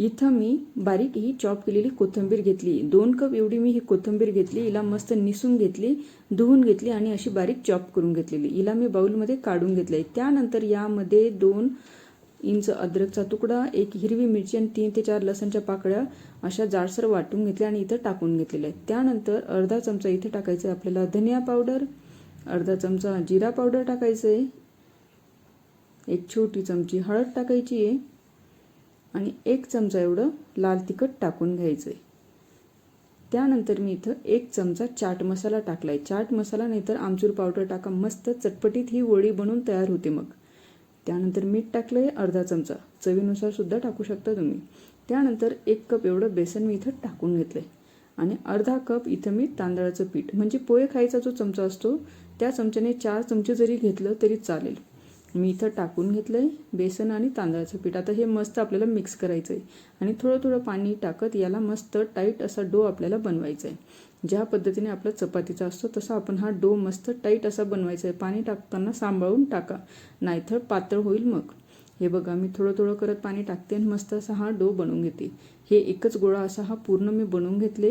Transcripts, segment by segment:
इथं मी बारीक ही चॉप केलेली कोथिंबीर घेतली. दोन कप एवढी मी ही कोथिंबीर घेतली. हिला मस्त निसून घेतली धुवून घेतली आणि अशी बारीक चॉप करून घेतलेली. हिला मी बाऊलमध्ये काढून घेतली त्यानंतर यामध्ये दोन इंच अद्रकचा तुकडा एक हिरवी मिरची आणि तीन ते चार लसणच्या पाकळ्या अशा जाडसर वाटून घेतल्या आणि इथं टाकून घेतलेल्या आहेत. त्यानंतर अर्धा चमचा इथे टाकायचं आहे आपल्याला धनिया पावडर अर्धा चमचा जिरा पावडर टाकायचं आहे एक छोटी चमची हळद टाकायची आहे आणि एक चमचा एवढं लाल तिखट टाकून घ्यायचं आहे त्यानंतर मी इथं एक चमचा चाट मसाला टाकला आहे चाट मसाला नाहीतर आमचूर पावडर टाका मस्त चटपटीत ही वडी बनवून तयार होते मग. त्यानंतर मीठ टाकलं आहे अर्धा चमचा. चवीनुसार सुद्धा टाकू शकता तुम्ही. त्यानंतर एक कप एवढं बेसन मी इथं टाकून घेतलं आहे आणि अर्धा कप इथं मी तांदळाचं पीठ म्हणजे पोहे खायचा जो चमचा असतो त्या चमच्याने चार चमचे जरी घेतलं तरी चालेल. मी इथं टाकून घेतलं आहे बेसन आणि तांदळाचं पीठ. आता हे मस्त आपल्याला मिक्स करायचं आहे आणि थोडं थोडं पाणी टाकत याला मस्त टाईट असा डो आपल्याला बनवायचा आहे ज्या पद्धतीने आपला चपातीचा असतो तसा आपण हा डो मस्त टाईट असा बनवायचा आहे पाणी टाकताना सांभाळून टाका. नाहीतर पातळ होईल मग. हे बघा मी थोडं थोडं करत पाणी टाकते आणि मस्त असा हा डो बनवून घेते. हे एकच गोळा असा हा पूर्ण मी बनवून घेतले.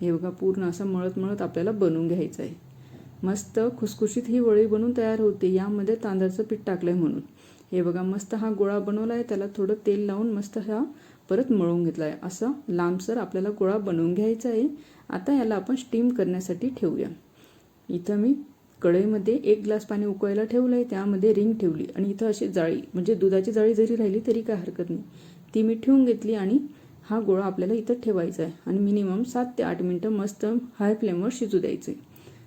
हे बघा पूर्ण असा मळत मळत आपल्याला बनवून घ्यायचं आहे मस्त खुसखुशीत ही वळी बनवून तयार होते. यामध्ये तांदळाचं पीठ टाकलं आहे म्हणून. हे बघा मस्त हा गोळा बनवला आहे त्याला थोडं तेल लावून मस्त हा परत मळून घेतला आहे असं लांबसर आपल्याला गोळा बनवून घ्यायचा आहे. आता याला आपण स्टीम करण्यासाठी ठेवूया. इथं मी कढईमध्ये एक ग्लास पाणी उकळायला ठेवलं आहे त्यामध्ये रिंग ठेवली आणि इथं अशी जाळी म्हणजे दुधाची जाळी जरी राहिली तरी काय हरकत नाही. ती मी ठेवून घेतली आणि हा गोळा आपल्याला इथं ठेवायचा आहे. आणि मिनिमम सात ते आठ मिनटं मस्त हाय फ्लेमवर शिजू द्यायचे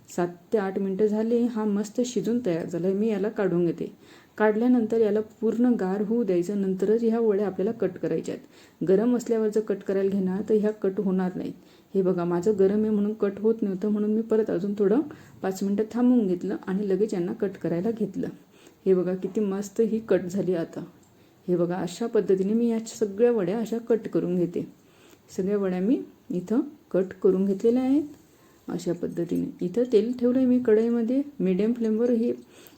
सात ते आठ मिनटं झाले हा मस्त शिजून तयार झाला आहे मी याला काढून घेते. काढल्यानंतर याला पूर्ण गार होऊ द्यायचं. नंतरच ह्या वड्या आपल्याला कट करायच्या आहेत. गरम असल्यावर जर कट करायला घेणार तर ह्या कट होणार नाहीत. हे बघा माझं गरम आहे म्हणून कट होत नव्हतं म्हणून मी परत अजून थोडं पाच मिनटं थांबवून घेतलं आणि लगेच यांना कट करायला घेतलं. हे बघा किती मस्त ही कट झाली आता. हे बघा अशा पद्धतीने मी या सगळ्या वड्या अशा कट करून घेते. सगळ्या वड्या मी इथं कट करून घेतलेल्या आहेत. अशा पद्धतीने. इथं तेल ठेवलं आहे मी कढईमध्ये. मिडियम फ्लेमवर ही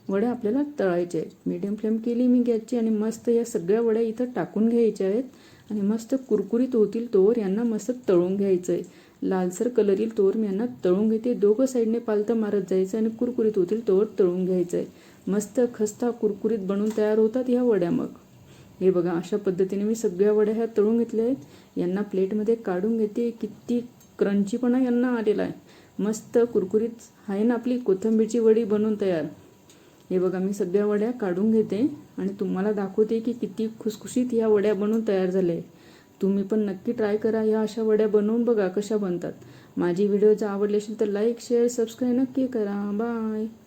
वड्या आपल्याला तळायच्या आहेत. मीडियम फ्लेम केली मी गॅसची आणि मस्त या सगळ्या वड्या इथं टाकून घ्यायच्या आहेत. आणि मस्त कुरकुरीत होतील तोवर यांना मस्त तळून घ्यायचं आहे लालसर कलर येईल तोवर मी यांना तळून घेते. दोघं साईडने पालतं मारत जायचं आणि कुरकुरीत होतील तोवर तळून घ्यायचं आहे मस्त खस्ता कुरकुरीत बनून तयार होतात ह्या वड्या मग. हे बघा अशा पद्धतीने मी सगळ्या वड्या ह्या तळून घेतल्या आहेत. यांना प्लेटमध्ये काढून घेते. किती क्रंचीपणा यांना आलेला आहे. मस्त कुरकुरीत आहे ना आपली कोथिंबीरची वडी बनवून तयार. हे बघा मी सगळ्या वड्या काढून घेते आणि तुम्हाला दाखवते की किती खुसखुशीत ह्या वड्या बनवून तयार झाले. तुम्ही पण नक्की ट्राय करा ह्या अशा वड्या बनवून बघा कशा बनतात. माझी व्हिडिओ जर आवडली असेल तर लाईक शेअर सबस्क्राईब नक्की करा. बाय.